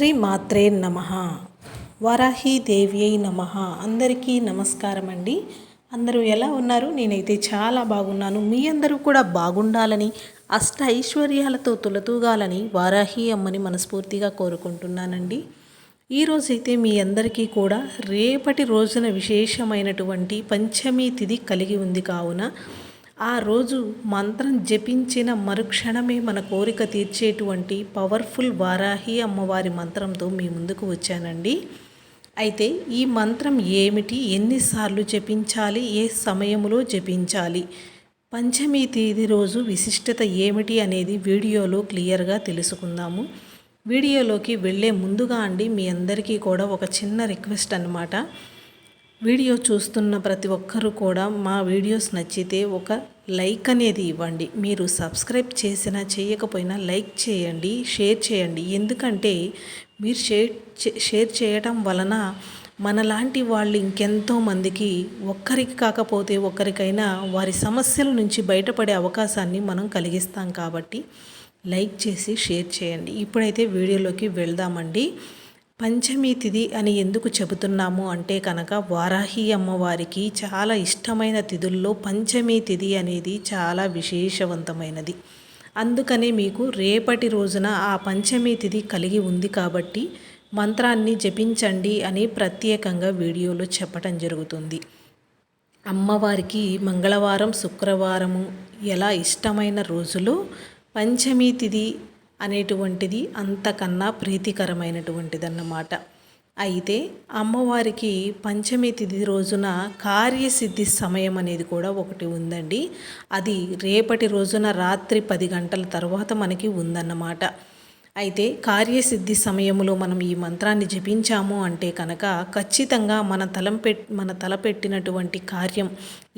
శ్రీ మాత్రే నమ. వరాహి దేవి అయి నమ. అందరికీ నమస్కారం అండి అందరూ ఎలా ఉన్నారు? నేనైతే చాలా బాగున్నాను. మీ అందరూ కూడా బాగుండాలని అష్ట ఐశ్వర్యాలతో తులతూగాలని వారాహి అమ్మని మనస్ఫూర్తిగా కోరుకుంటున్నానండి. ఈరోజైతే మీ అందరికీ కూడా రేపటి రోజున విశేషమైనటువంటి పంచమి తిథి కలిగి ఉంది కావున ఆ రోజు మంత్రం జపించిన మరుక్షణమే మన కోరిక తీర్చేటువంటి పవర్ఫుల్ వారాహి అమ్మవారి మంత్రంతో మీ ముందుకు వచ్చానండి. అయితే ఈ మంత్రం ఏమిటి? ఎన్నిసార్లు జపించాలి? ఏ సమయంలో జపించాలి? పంచమి తేదీ రోజు విశిష్టత ఏమిటి అనేది వీడియోలో క్లియర్గా తెలుసుకుందాము. వీడియోలోకి వెళ్ళే ముందుగా అండి మీ అందరికీ కూడా ఒక చిన్న రిక్వెస్ట్ అన్నమాట. వీడియో చూస్తున్న ప్రతి ఒక్కరూ కూడా మా వీడియోస్ నచ్చితే ఒక లైక్ అనేది ఇవ్వండి. మీరు సబ్స్క్రైబ్ చేసినా చేయకపోయినా లైక్ చేయండి షేర్ చేయండి. ఎందుకంటే మీరు షేర్ షేర్ చేయటం వలన మనలాంటి వాళ్ళు ఇంకెంతో మందికి ఒక్కరికి కాకపోతే ఒక్కరికైనా వారి సమస్యల నుంచి బయటపడే అవకాశాన్ని మనం కలిగిస్తాం కాబట్టి లైక్ చేసి షేర్ చేయండి. ఇప్పుడైతే వీడియోలోకి వెళ్దామండి. పంచమి తిథి అని ఎందుకు చెబుతున్నాము అంటే కనుక వారాహి అమ్మవారికి చాలా ఇష్టమైన తిథుల్లో పంచమి తిథి అనేది చాలా విశేషవంతమైనది. అందుకనే మీకు రేపటి రోజున ఆ పంచమి తిథి కలిగి ఉంది కాబట్టి మంత్రాన్ని జపించండి అని ప్రత్యేకంగా వీడియోలో చెప్పటం జరుగుతుంది. అమ్మవారికి మంగళవారం శుక్రవారము ఎలా ఇష్టమైన రోజులు? పంచమి తిథి అనేటువంటిది అంతకన్నా ప్రీతికరమైనటువంటిది అన్నమాట అయితే అమ్మవారికి పంచమి తిథి రోజున కార్యసిద్ధి సమయం అనేది కూడా ఒకటి ఉందండి. అది రేపటి రోజున రాత్రి పది గంటల తర్వాత మనకి ఉందన్నమాట. అయితే కార్యసిద్ధి సమయంలో మనం ఈ మంత్రాన్ని జపించాము అంటే కనుక ఖచ్చితంగా మన తలం పెట్ మన తలపెట్టినటువంటి కార్యం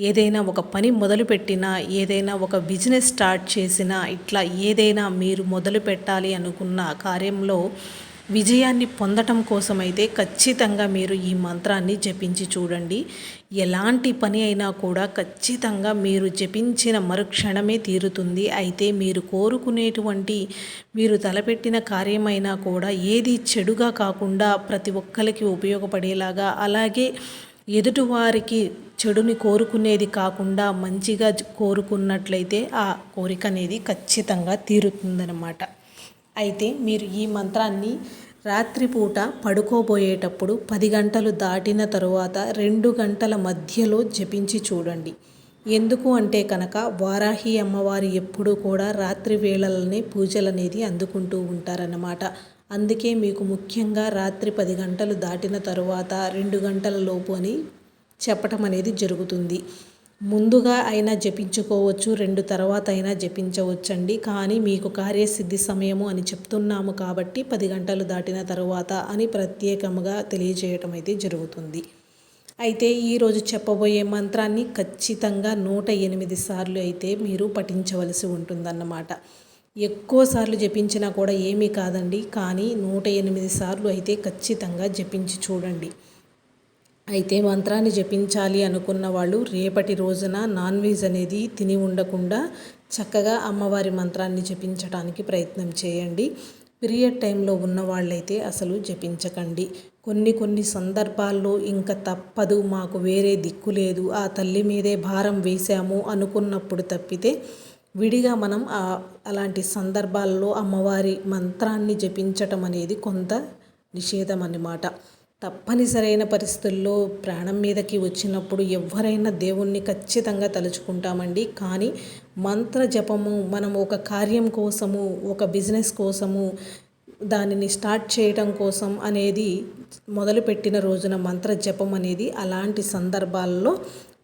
ఏదైనా ఒక పని మొదలుపెట్టినా ఏదైనా ఒక బిజినెస్ స్టార్ట్ చేసినా ఇట్లా ఏదైనా మీరు మొదలు పెట్టాలి అనుకున్న కార్యంలో విజయాన్ని పొందటం కోసమైతే ఖచ్చితంగా మీరు ఈ మంత్రాన్ని జపించి చూడండి. ఎలాంటి పని అయినా కూడా ఖచ్చితంగా మీరు జపించిన మరుక్షణమే తీరుతుంది. అయితే మీరు కోరుకునేటువంటి మీరు తలపెట్టిన కార్యమైనా కూడా ఏది చెడుగా కాకుండా ప్రతి ఒక్కరికి ఉపయోగపడేలాగా అలాగే ఎదుటివారికి చెడుని కోరుకునేది కాకుండా మంచిగా కోరుకున్నట్లయితే ఆ కోరిక అనేది ఖచ్చితంగా తీరుతుందన్నమాట. అయితే మీరు ఈ మంత్రాన్ని రాత్రిపూట పడుకోబోయేటప్పుడు పది గంటలు దాటిన తరువాత రెండు గంటల మధ్యలో జపించి చూడండి. ఎందుకు అంటే కనుక వారాహి అమ్మవారి ఎప్పుడూ కూడా రాత్రి వేళలనే పూజలు అనేది అందుకుంటూ ఉంటారన్నమాట. అందుకే మీకు ముఖ్యంగా రాత్రి పది గంటలు దాటిన తరువాత రెండు గంటల లోపు అని చెప్పటం అనేది జరుగుతుంది. ముందుగా అయినా జపించుకోవచ్చు రెండు తర్వాత అయినా జపించవచ్చండి. కానీ మీకు కార్యసిద్ధి సమయము అని చెప్తున్నాము కాబట్టి పది గంటలు దాటిన తర్వాత అని ప్రత్యేకముగా తెలియజేయటం అయితే జరుగుతుంది. అయితే ఈరోజు చెప్పబోయే మంత్రాన్ని ఖచ్చితంగా నూట ఎనిమిది సార్లు అయితే మీరు పఠించవలసి ఉంటుందన్నమాట. ఎక్కువ సార్లు జపించినా కూడా ఏమీ కాదండి. కానీ నూట ఎనిమిది సార్లు అయితే ఖచ్చితంగా జపించి చూడండి. అయితే మంత్రాన్ని జపించాలి అనుకున్న వాళ్ళు రేపటి రోజున నాన్ వెజ్ అనేది తిని ఉండకుండా చక్కగా అమ్మవారి మంత్రాన్ని జపించడానికి ప్రయత్నం చేయండి. పీరియడ్ టైంలో ఉన్న వాళ్ళైతే అసలు జపించకండి. కొన్ని కొన్ని సందర్భాల్లో ఇంకా తప్పదు మాకు వేరే దిక్కు లేదు ఆ తల్లి మీదే భారం వేశాము అనుకున్నప్పుడు తప్పితే విడిగా మనం అలాంటి సందర్భాల్లో అమ్మవారి మంత్రాన్ని జపించటం అనేది కొంత నిషేధం అన్నమాట తప్పనిసరైన పరిస్థితుల్లో ప్రాణం మీదకి వచ్చినప్పుడు ఎవరైనా దేవుణ్ణి ఖచ్చితంగా తలుచుకుంటామండి. కానీ మంత్ర జపము మనం ఒక కార్యం కోసము ఒక బిజినెస్ కోసము దానిని స్టార్ట్ చేయడం కోసం అనేది మొదలుపెట్టిన రోజున మంత్ర జపం అనేది అలాంటి సందర్భాల్లో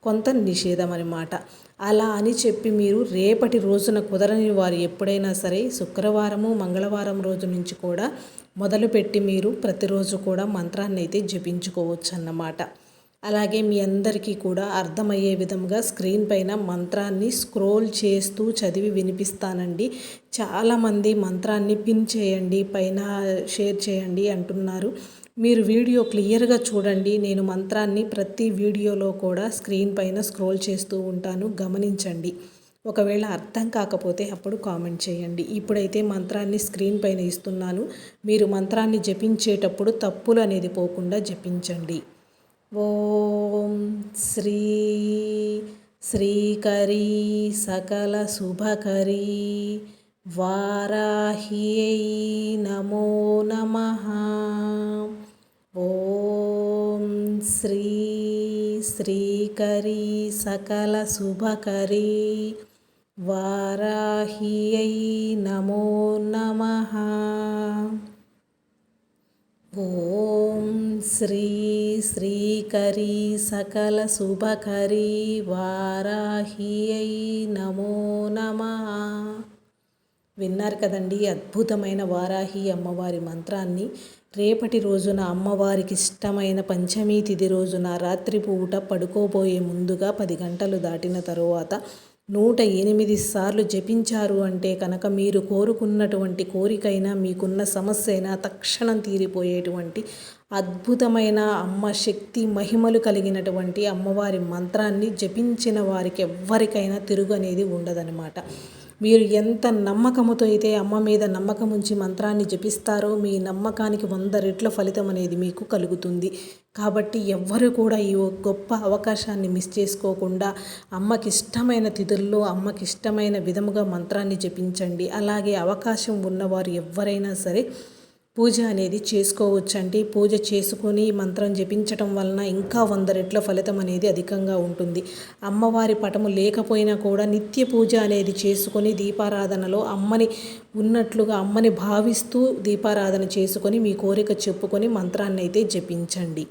కొంత నిషేధం అనమాట అలా అని చెప్పి మీరు రేపటి రోజున కుదరని వారు ఎప్పుడైనా సరే శుక్రవారము మంగళవారం రోజు నుంచి కూడా మొదలుపెట్టి మీరు ప్రతిరోజు కూడా మంత్రాన్ని అయితే జపించుకోవచ్చు అన్నమాట అలాగే మీ అందరికీ కూడా అర్థమయ్యే విధంగా స్క్రీన్ పైన మంత్రాన్ని స్క్రోల్ చేస్తూ చదివి వినిపిస్తానండి. చాలామంది మంత్రాన్ని పిన్ చేయండి పైన షేర్ చేయండి అంటున్నారు. మీరు వీడియో క్లియర్గా చూడండి. నేను మంత్రాన్ని ప్రతి వీడియోలో కూడా స్క్రీన్ పైన స్క్రోల్ చేస్తూ ఉంటాను. గమనించండి. ఒకవేళ అర్థం కాకపోతే అప్పుడు కామెంట్ చేయండి. ఇప్పుడైతే మంత్రాన్ని స్క్రీన్ పైన ఇస్తున్నాను. మీరు మంత్రాన్ని జపించేటప్పుడు తప్పులు అనేది పోకుండా జపించండి. ఓం శ్రీ శ్రీకరీ సకల శుభకరీ వారాహ్యై నమో నమః. ॐ श्री श्रीकरी सकलशुभकरी वाराह्यै नमो नमः। ॐ श्री श्रीकरी सकलशुभकरी वाराह्यै नमो नमः। విన్నారు కదండి అద్భుతమైన వారాహి అమ్మవారి మంత్రాన్ని. రేపటి రోజున అమ్మవారికి ఇష్టమైన పంచమి తిథి రోజున రాత్రిపూట పడుకోబోయే ముందుగా పది గంటలు దాటిన తరువాత నూట ఎనిమిది సార్లు జపించారు అంటే కనుక మీరు కోరుకున్నటువంటి కోరికైనా మీకున్న సమస్య అయినా తక్షణం తీరిపోయేటువంటి అద్భుతమైన అమ్మ శక్తి మహిమలు కలిగినటువంటి అమ్మవారి మంత్రాన్ని జపించిన వారికి ఎవ్వరికైనా తిరుగు అనేది ఉండదనమాట మీరు ఎంత నమ్మకముతో అయితే అమ్మ మీద నమ్మకం ఉంచి మంత్రాన్ని జపిస్తారో మీ నమ్మకానికి వంద రెట్ల ఫలితం అనేది మీకు కలుగుతుంది. కాబట్టి ఎవ్వరు కూడా ఈ గొప్ప అవకాశాన్ని మిస్ చేసుకోకుండా అమ్మకి ఇష్టమైన తిథుల్లో అమ్మకి ఇష్టమైన విధముగా మంత్రాన్ని జపించండి. అలాగే అవకాశం ఉన్నవారు ఎవరైనా సరే పూజ అనేది చేసుకోవచ్చండి. పూజ చేసుకొని మంత్రం జపించటం వలన ఇంకా వంద రెట్ల ఫలితం అనేది అధికంగా ఉంటుంది. అమ్మవారి పటము లేకపోయినా కూడా నిత్య పూజ అనేది చేసుకొని దీపారాధనలో అమ్మని ఉన్నట్లుగా అమ్మని భావిస్తూ దీపారాధన చేసుకొని మీ కోరిక చెప్పుకొని మంత్రాన్ని అయితే జపించండి.